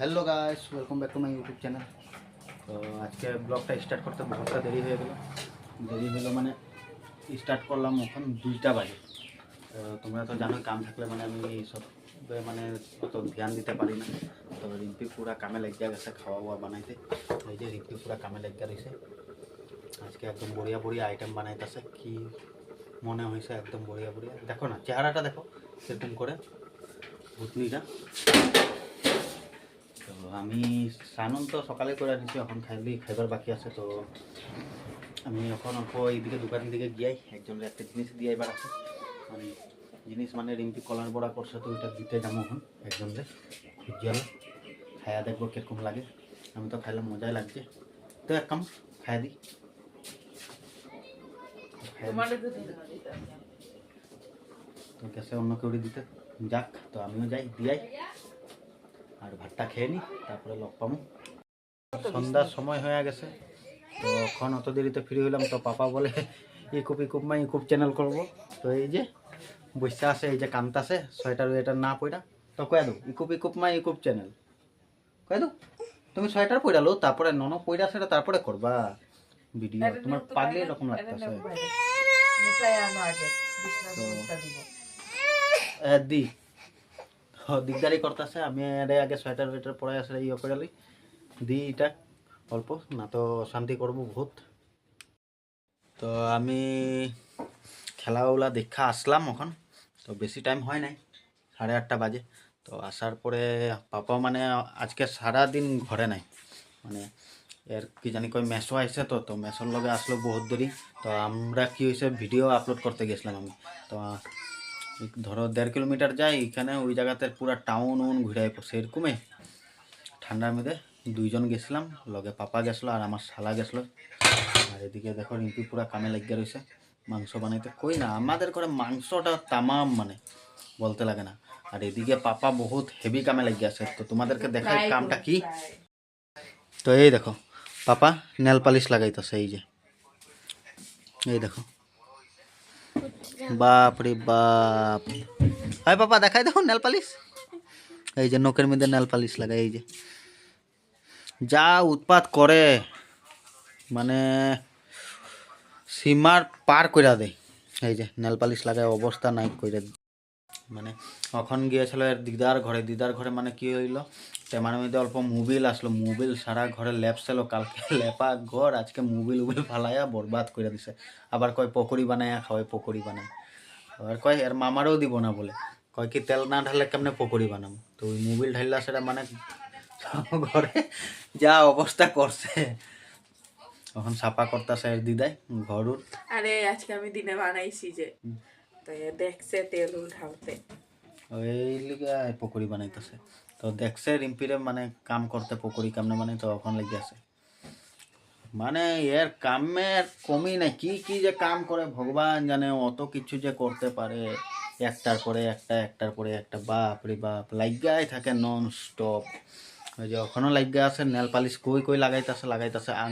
Hello guys welcome back to my YouTube channel তো আজকে ব্লগটা স্টার্ট করতে বহুতটা দেরি হয়ে গেল। দেরি হলো মানে স্টার্ট করলাম এখন দুইটা বাজে। তোমরা তো জানো কাম থাকলে মানে আমি সব মানে অত ধ্যান দিতে পারি না। তো রিম্পি পুরা কামে লাগিয়া গেছে খাওয়া ওয়া বানাইতে। এই যে রিম্পি পুরা কামে লাগিয়া রয়েছে আজকে একদম বড়িয়া বড়িয়া আইটেম বানাইতেছে। কি মনে হয়েছে একদম বড়িয়া বড়িয়া। দেখো না, চেহারাটা দেখো, সেরকম করে। ভুতনিটা। আমি স্নান তো সকালে করে আনিছি এখন খাইলি খাইবার বাকি আছে তো আমি এখন অল্প এইদিকে দোকানের দিকে গিয়াই একজনের একটা জিনিস দিয়ে এবার আছে। মানে জিনিস মানে রিম্পি কলার বড়া করছে তো ওইটা দিতে যাব এখন একজনকে খুঁজিয়ালে খায়া দেখব কীরকম লাগে। আমি তো খাইলাম মজাই লাগছে। তো এক কাম খাইয়া দিই। খাইয়া তো গ্যাসে অন্য কেউ দিতে। যাক তো আমিও যাই দিয়াই। আর ভাতটা খেয়ে নিই তারপরে লগ পামু। সন্ধ্যার সময় হয়ে গেছে তো এখন অত দেরিতে ফ্রি হইলাম তো পাপা বলে ইকুপ ইকুপ মা ইকুপ চ্যানেল করব। তো এই যে বসে আছে এই যে কান্তাছে ছয়টার এটা না পড়া তো কয়ে দো ইকুপ ইকুপ মা ইকুপ চ্যানেল কয়ে দো তুমি ছয়টার পড়ালো তারপরে নন পড়া সেটা তারপরে করবা। ভিডিও তোমার পাগলি এরকম লাগতেছে। এ, দি দিগদারি করতেছে, আমি এর আগে সোয়েটার ওয়েটার পরে আসলে ইয়ে করে লই দি এটা অল্প, না তো শান্তি করব বহুত। তো আমি খেলাগুলা দেখা আসলাম এখন, তো বেশি টাইম হয় নাই, সাড়ে আটটা বাজে। তো আসার পরে পাপা মানে আজকে সারা দিন ঘরে নাই মানে এর কি জানি কই মেসো আইছে তো তো মেসোর লগে আসলো বহুত দেরি। তো আমরা কি হয়েছে ভিডিও আপলোড করতে গেছিলাম আমি। তো ধরো দেড় কিলোমিটার যাই এখানে ওই জায়গাতে পুরো টাউন উন পড়ছে এরকমই ঠান্ডার মধ্যে দুইজন গেছিলাম লগে পাপা গেছিল আর আমার শালা গেছিল। আর এদিকে দেখো রিম্পি পুরা কামে লাগিয়ে রয়েছে মাংস বানাইতে। কই না আমাদের ঘরে মাংসটা তামাম মানে বলতে লাগে না। আর এদিকে পাপা বহুত হেভি কামে লাগিয়ে আছে তো তোমাদেরকে দেখাই কামটা কি। তো এই দেখো পাপা নেল পালিশ লাগাইতেছে এই যে। এই দেখো বাপ রে বাপ। হাই পাপা, দেখাই দেখো নেল পালিশ। এই যে নখের মধ্যে নেল পালিশ লাগাই এই যে। যা উৎপাত করে মানে সীমার পার কইরা দেয়। এই যে নেল পালিশ লাগায় অবস্থা নাই কইরা। মানে এখন গিয়েছিল দিদার ঘরে দিদার ঘরে মানে কি হইল তেমার মধ্যে অল্প মোবিল আসলো মোবিল সারা ঘরে ল্যাপ ছিল কালকে লেপা ঘর আজকে মোবিল উবিল ফালাইয়া বরবাদ করে দিছে। আবার কয় পকোড়ি বানাইয়া খাওয়াই পকোড়ি বানাই আবার কয় এর মামারও দিব না বলে। কয় কি তেল না ঢাললে কেমনে পকোড়ি বানাবো তো ওই মোবিল ঢাললা সেটা মানে ঘরে যা অবস্থা করছে। এখন সাফা করতেছে এর দিদাই ঘরুর। আরে আজকে আমি দিনে বানাইছি যে। তো দেখছে তেল ঢালতে ওই লিগে পকোড়ি বানাইতেছে। তো দেখছে রিম্পিরে মানে কাম করতে পকোড়ি কামনে মানে তো এখন লেগে আছে। মানে এর কামের কমই নাই। কি কি যে কাম করে, ভগবান জানে, অত কিছু যে করতে পারে। একটার পরে একটা, একটার পরে একটা, বাপ রে বাপ লাগাই থাকে নন স্টপ ওই যে ওখানেও লাগিয়ে আছে, নেল পালিশ কই কই লাগাইতেছে লাগাইতেছে, আং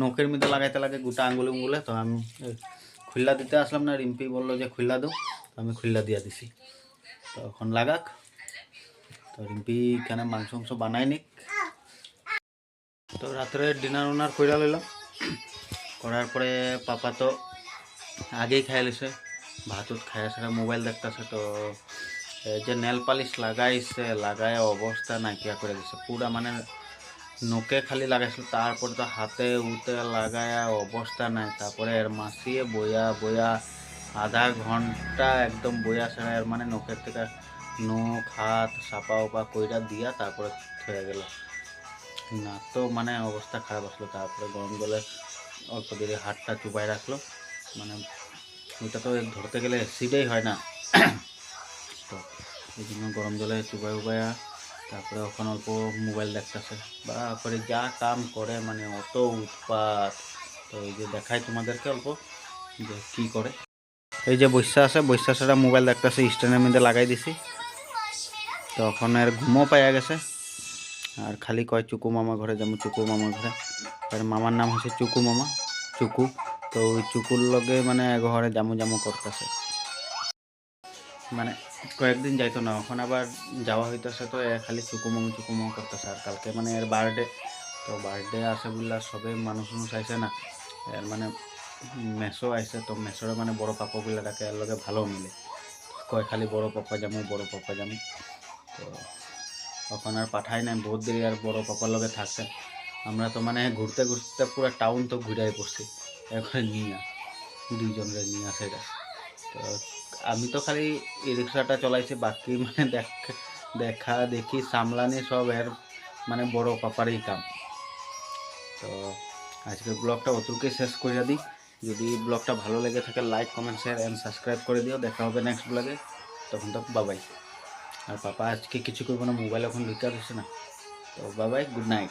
নখের মধ্যে লাগাইতে লাগে গোটা আঙ্গুলে উঙ্গুলে। তো আমি খুল্লা দিতে আসলাম না, রিম্পি বলল যে খুল্লা দাও আমি খুল্লা দিয়ে দিছি। তো এখন লাগাক। তো রিম্পি এখানে মাংস মাংস বানাই নিক তো রাত্রে ডিনার উনার কইরা লইলাম। করার পরে পাপা তো আগেই খাই লৈছে। ভাতত খাই আছে মোবাইল দেখতেছে তো যে নেল পালিশ লাগাইছে লাগাই অবস্থা নাইকিয়া করে দিছে। পুরা মানে নোকে খালি লাগাইছিল, তারপরে তো হাতে উতে লাগায়া অবস্থা নাই। তারপরে এর মাসিয়ে বইয়া বইয়া আধা ঘণ্টা একদম বইয়া ছাড়া এর মানে নখের থেকে নখ হাত সাপা ওপা কইরা দিয়া তারপরে থয়ে গেল। না তো মানে অবস্থা খারাপ আসলো। তারপরে গরম জলে অল্প দেরি হাতটা চুপাই রাখল। মানে ওইটা তো ধরতে গেলে অ্যাসিডেই হয় না। তো এই জন্য গরম জলে চুপাই উপায়া তারপরে ওখানে অল্প মোবাইল দেখতেছে। করে যা কাম করে মানে অত উৎপাত। তো এই যে দেখায় তোমাদেরকে অল্প যে কী করে। এই যে বৈশা আছে, বৈশা সেটা মোবাইল দেখতেছে স্ট্যান্ডের মধ্যে লাগাই দিছি। তো এখন এর ঘুমও পাইয়া গেছে। আর খালি কয় চুকু মামা ঘরে, যেমন চুকু মামা ঘরে। আর মামার নাম হচ্ছে চুকু মামা, চুকু। তো ওই চুকুর লগে মানে ঘরে জামু জামু করতেছে। মানে কয়েকদিন যাইতো না, এখন আবার যাওয়া হইতেছে তো খালি চুকুমং চুকুমং করতেছে। আর কালকে মানে এর বার্থডে তো বার্থডে আছে বললা সবে মানুষ মানুষ আইসে না, এর মানে মেসো আইসে তো মেসোরে মানে বড় পাপা বলে ডাকে এর লগে ভালো মিলে। কয় খালি বড় পাপা যামু বড় পাপা যামু তো এখন আর পাঠাই নাই, বহুত দেরি আর বড় পাপার লগে থাকছে। আমরা তো মানে ঘুরতে ঘুরতে পুরো টাউন তো ঘুরাই পড়ছি। এখন নিয়ে দুইজনরে নিয়ে আসে এটা তো আমি তো খালি ই রিক্সাটা চলাইছি, বাকি মানে দেখ, দেখা দেখি সামলানি সব এর মানে বড় পাপারই কাম। তো আজকের ব্লগটা অতুলকে শেষ করে দিই। যদি ব্লগটা ভালো লেগে থাকে like comment share and subscribe করে দিও। দেখা হবে নেক্সট ব্লগে তখন তো বাবাই আর পাপা, আজকে কিছু করব না, মোবাইল এখন ঢুকে আসছে না। তো বাবাই, গুড নাইট।